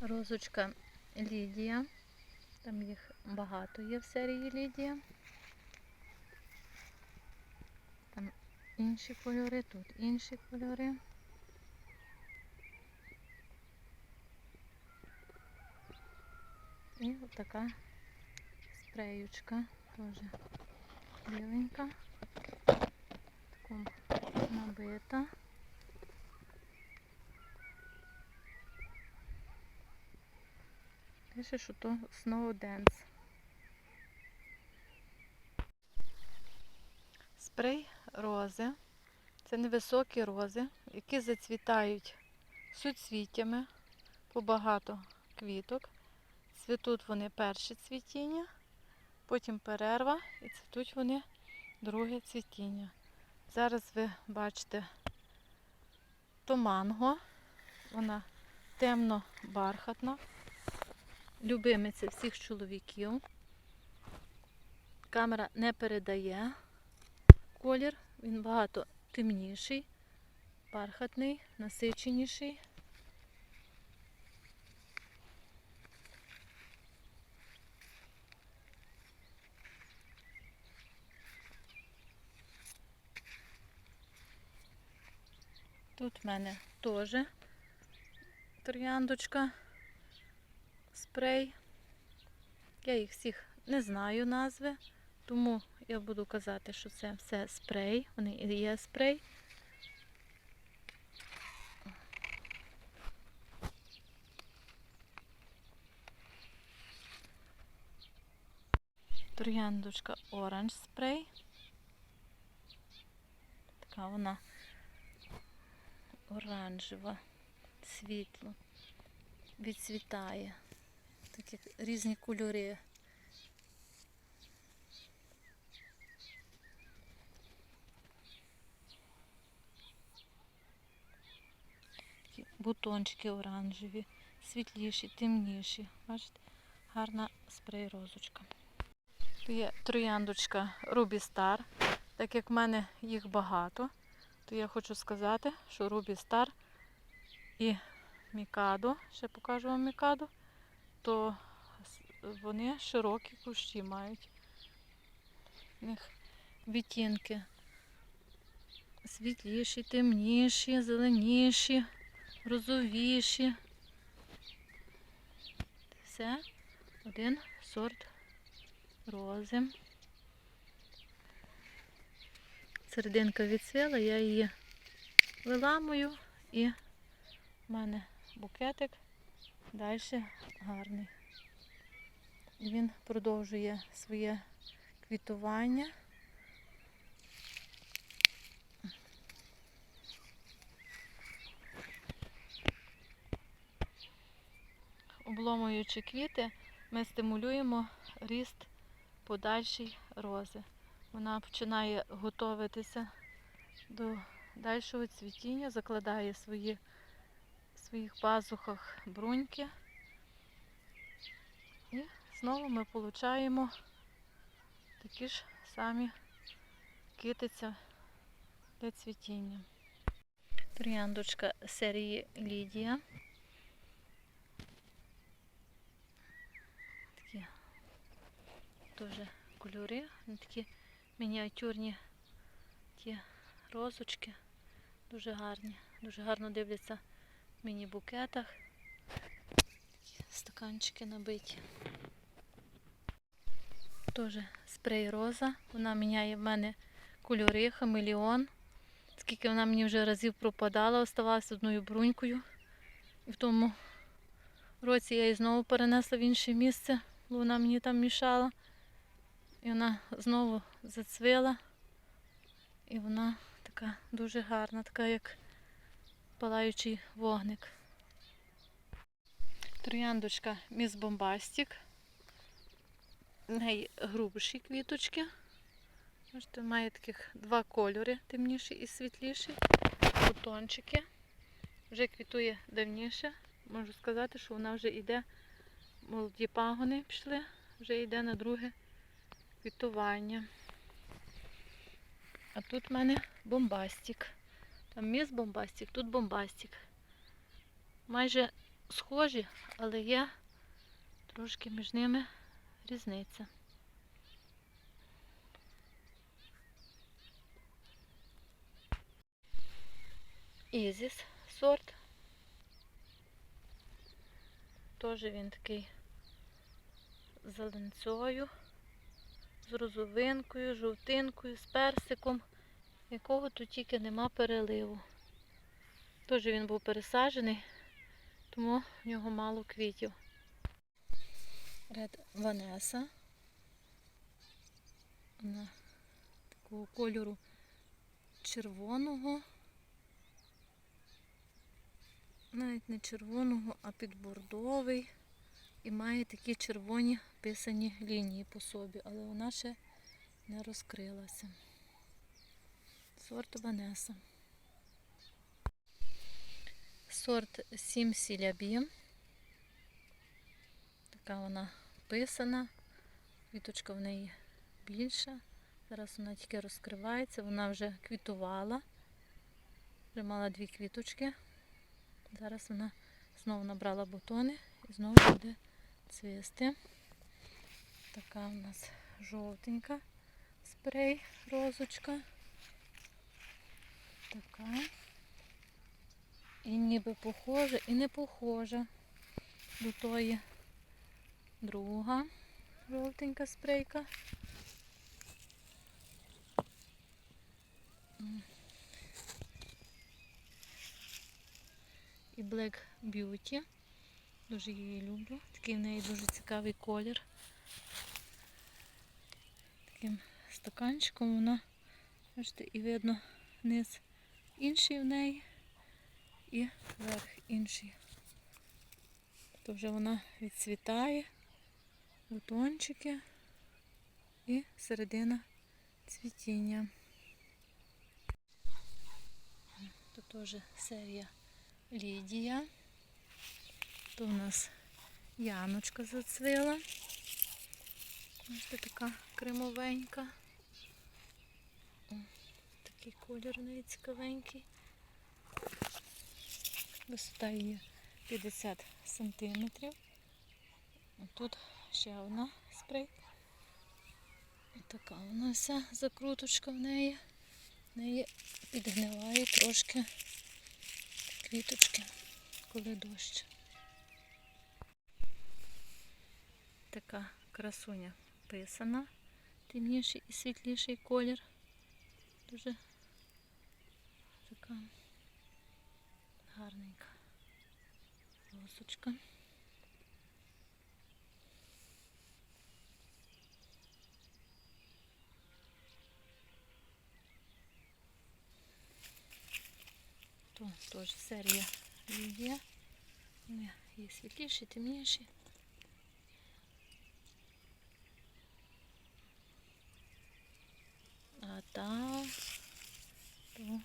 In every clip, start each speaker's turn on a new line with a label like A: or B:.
A: Розочка Лідія. Там їх багато є в серії Лідія. Там інші кольори, тут інші кольори. І отака спреючка теж біленька. Таком набита. Пише, що то Snow Dance. Спрей рози. Це невисокі рози, які зацвітають суцвіттями по багато квіток. Цвітуть вони перше цвітіння, потім перерва і цвітуть вони друге цвітіння. Зараз ви бачите то манго, вона темно-бархатна, любимиця всіх чоловіків. Камера не передає колір, він багато темніший, бархатний, насиченіший. Тут в мене теж трояндочка, спрей. Я їх всіх не знаю назви, тому я буду казати, що це все спрей. Вони і є спрей. Трояндочка оранж спрей. Така вона оранжева, світло, відцвітає. Такі різні кольори. Такі бутончики оранжеві, світліші, темніші. Бачите, гарна спрей розочка. Тут є трояндочка Ruby Star. Так як в мене їх багато, то я хочу сказати, що Ruby Star і Мікадо, ще покажу вам Мікадо, то вони широкі кущі мають. У них відтінки світліші, темніші, зеленіші, розовіші. Все один сорт рози. Серединка відсвіла, я її виламую і в мене букетик далі гарний. Він продовжує своє квітування. Обломуючи квіти, ми стимулюємо ріст подальший рози. Вона починає готуватися до дальшого цвітіння, закладає свої, своїх пазухах бруньки. І знову ми отримуємо такі ж самі китиця для цвітіння. Трояндочка серії Лідія. Такі теж кольори, вони такі мініатюрні ті розочки. Дуже гарні, дуже гарно дивляться міні-букетах. Стаканчики набиті. Теж спрей роза. Вона міняє в мене кольори, хамелеон. Скільки вона мені вже разів пропадала, оставалася одною брунькою. І в тому році я її знову перенесла в інше місце, бо вона мені там мішала. І вона знову зацвіла. І вона така дуже гарна, така як палаючий вогник. Трояндочка Міс Бомбастік. В неї грубші квіточки. Бачите, має таких два кольори, темніший і світліший. Бутончики. Вже квітує давніше. Можу сказати, що вона вже йде, молоді пагони пішли, вже йде на друге квітування. А тут в мене бомбастик. Там міс бомбастик, тут бомбастик. Майже схожі, але є трошки між ними різниця. Ізіс сорт. Теж він такий з зеленцою, з розовинкою, жовтинкою, з персиком, якого тут тільки нема переливу. Теж він був пересаджений, тому в нього мало квітів. Ред Ванеса. Вона такого кольору червоного. Навіть не червоного, а підбордовий. І має такі червоні писані лінії по собі, але вона ще не розкрилася. Сорт Ванеса. Сорт Сім Сілябі. Така вона писана. Квіточка в неї більша. Зараз вона тільки розкривається, вона вже квітувала. Вже дві квіточки. Зараз вона знову набрала бутони і знову буде цвісти. Така у нас жовтенька спрей, розочка. Така. І ніби похожа, і не похожа до тої друга жовтенька спрейка. І Black Beauty. Дуже її люблю. Такий в неї дуже цікавий колір. Таким стаканчиком вона, бачите, і видно низ інший в неї і верх інший. То вже вона відцвітає, бутончики і середина цвітіння. Тут теж серія Лідія. То у нас Яночка зацвіла. Бачите, така кремовенька. Такий колір неї цікавенький. Висота її 50 сантиметрів. Тут ще одна спрей. Така у нас закруточка в неї. В неї підгниває трошки квіточки, коли дощ. Така красуня писана, темніший і світліший колір. Дуже така гарненька росочка. То теж серія є. Є світліші, темніші. А та то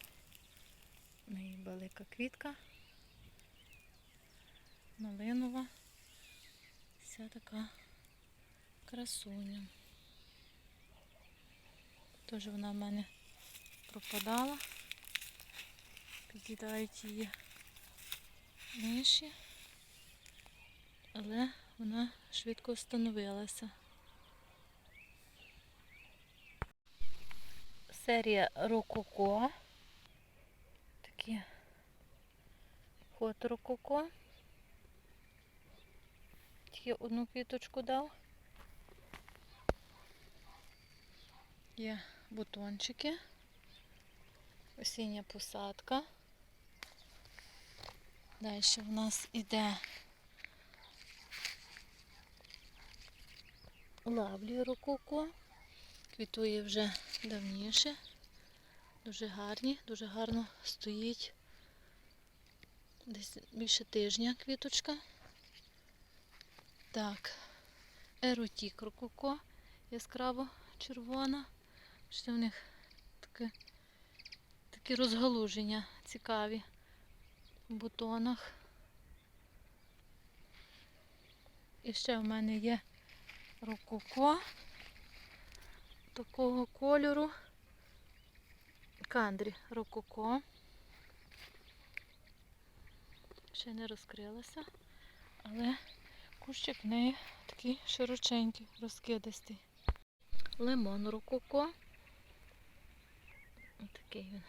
A: в неї велика квітка. Малинова. Вся така красуня. Теж вона в мене пропадала. Під'їдають її миші, але вона швидко встановилася. Серія Рококо. Такі ход Рококо. Тільки одну квіточку дав. Є бутончики. Осіння посадка. Далі в нас іде лавлі рококо. Квітує вже давніше. Дуже гарні, дуже гарно стоїть. Десь більше тижня квіточка. Так, еротік рококо, яскраво червона. Що в них таке, такі розгалуження цікаві в бутонах. І ще в мене є рококо такого кольору. Кандрі рококо. Ще не розкрилася. але кущик в неї такий широченький, розкидистий. Лимон рококо. Такий він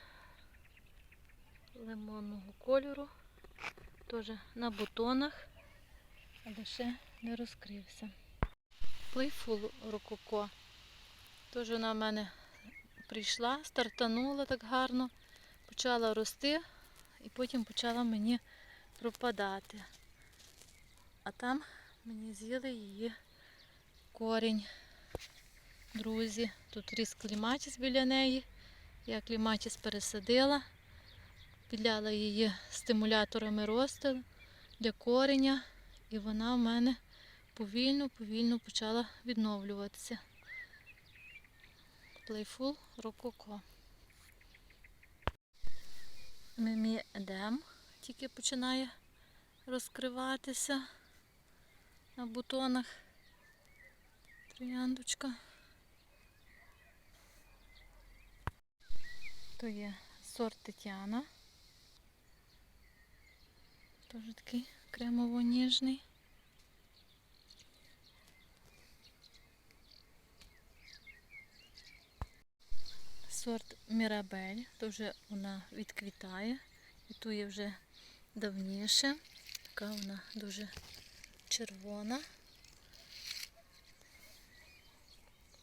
A: лимонного кольору. Теж на бутонах, але ще не розкрився. Playful рококо. Теж вона в мене прийшла, стартанула так гарно, почала рости і потім почала мені пропадати. А там мені з'їли її корінь. Друзі, тут ріс кліматіс біля неї. Я кліматіс пересадила, підляла її стимуляторами росту для кореня, і вона в мене повільно-повільно почала відновлюватися. Playful Rococo. Мімі Едем тільки починає розкриватися на бутонах. Трояндочка. То є сорт Тетяна. Теж такий кремово-ніжний. Сорт Мірабель, то вже вона відквітає. І ту є вже давніше. Така вона дуже червона.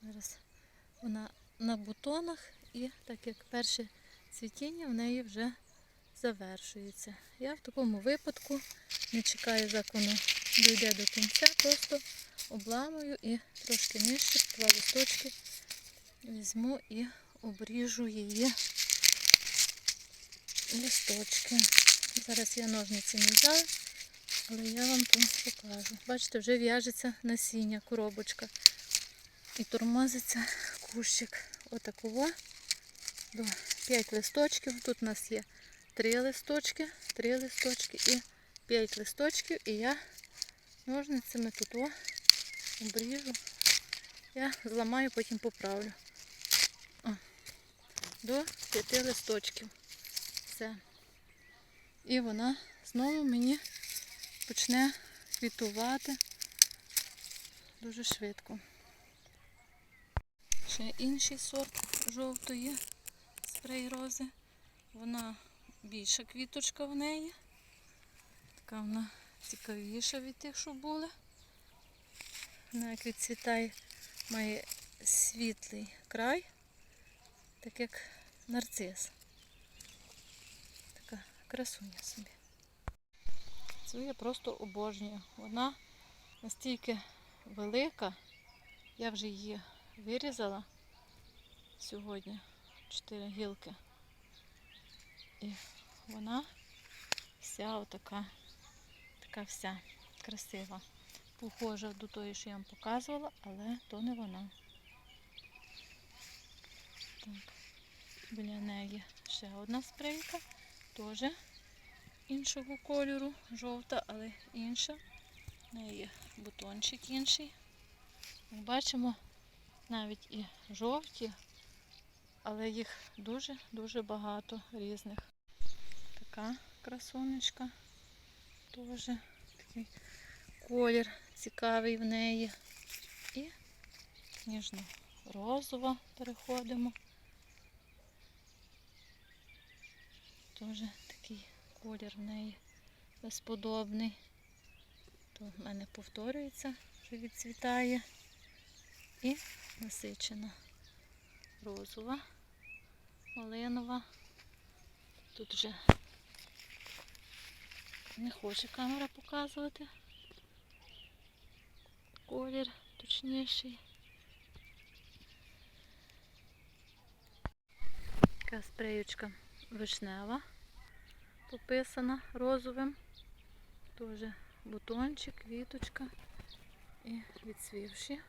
A: Зараз вона на бутонах і так як перше цвітіння в неї вже завершується. Я в такому випадку не чекаю, як воно дійде до кінця, просто обламую і трошки нижче, два листочки візьму і обріжу її листочки. Зараз я ножниці не взяла, але я вам тут покажу. Бачите, вже в'яжеться насіння, коробочка. І тормозиться кущик. Отакого до 5 листочків. Тут у нас є 3 листочки, 3 листочки і 5 листочків. І я ножницями тут о, обріжу. Я зламаю, потім поправлю. О, до 5 листочків. Все. І вона знову мені почне квітувати дуже швидко. Ще інший сорт жовтої спрей рози. Вона більша квіточка в неї. Така вона цікавіша від тих, що були. Вона як відцвітає, має світлий край, так як нарцис. Красуня собі. Цю я просто обожнюю. Вона настільки велика, я вже її вирізала сьогодні чотири гілки. І вона вся отака, така вся красива. Похожа до тої, що я вам показувала, але то не вона. Так. Біля неї ще одна спрейка, теж іншого кольору, жовта, але інша. В неї бутончик інший. Ми бачимо, навіть і жовті, але їх дуже-дуже багато різних. Така красунечка, теж такий колір цікавий в неї. І ніжно-розова переходимо. Теж такий колір в неї безподобний. То в мене повторюється, що відцвітає. І насичена розова, малинова. Тут вже не хоче камера показувати. Колір точніший. Така спреючка вишнева, пописана розовим. Теж бутончик, квіточка і відсвівші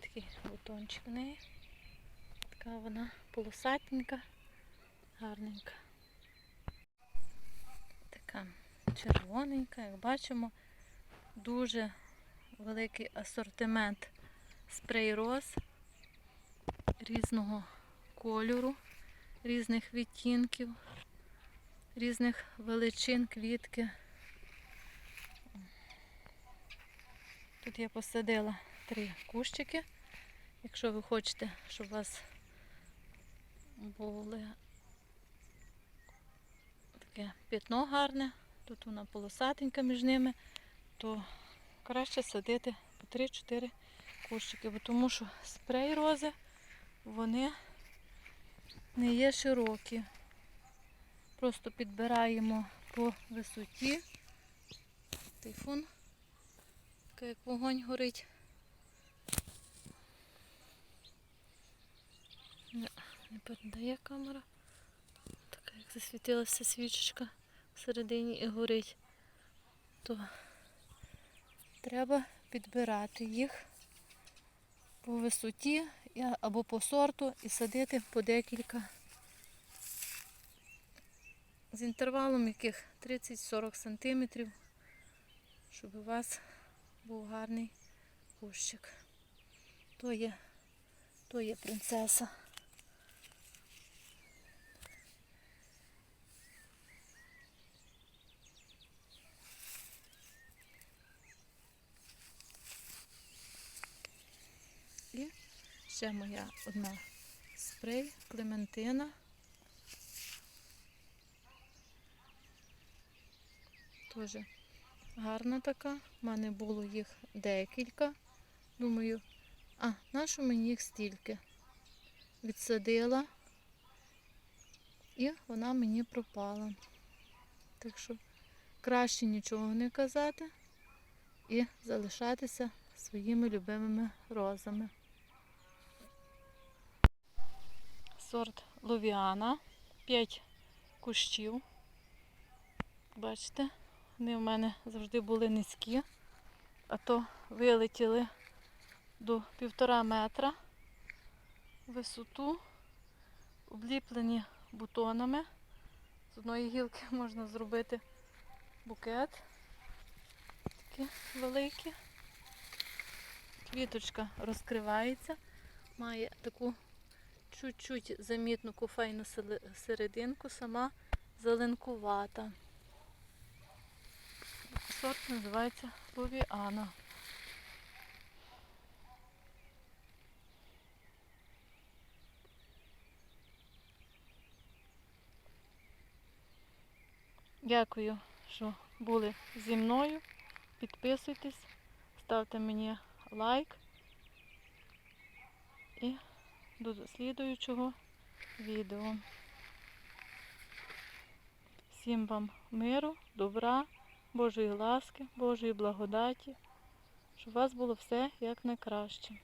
A: такий бутончик в неї. Така вона полосатенька, гарненька. Така червоненька, як бачимо, дуже великий асортимент спрей роз різного кольору, різних відтінків, різних величин квітки. Тут я посадила три кущики. Якщо ви хочете, щоб у вас були таке п'ятно гарне, тут вона полосатенька між ними, то краще садити по 3-4 кущики, бо тому що спрей рози, вони не є широкі. Просто підбираємо по висоті. Тайфун, такий як вогонь горить. Не, не передає камера. Така як засвітилася свічечка всередині і горить. То треба підбирати їх по висоті або по сорту і садити по декілька з інтервалом яких 30-40 сантиметрів, щоб у вас був гарний кущик. То є, то є принцеса. І ще моя одна спрей Клементина. Теж гарна така. У мене було їх декілька. Думаю, а нащо мені їх стільки? Відсадила і вона мені пропала. Так що краще нічого не казати і залишатися своїми любимими розами. Сорт Ловіана. 5 кущів. Бачите, вони в мене завжди були низькі, а то вилетіли до півтора метра висоту, обліплені бутонами. З одної гілки можна зробити букет. Такі великі. Квіточка розкривається, має таку чуть-чуть замітну кофейну серединку, сама зеленкувата. Сорт називається Ловіана. Дякую, що були зі мною. Підписуйтесь, ставте мені лайк і до слідуючого відео. Всім вам миру, добра, Божої ласки, Божої благодаті, щоб у вас було все як найкраще.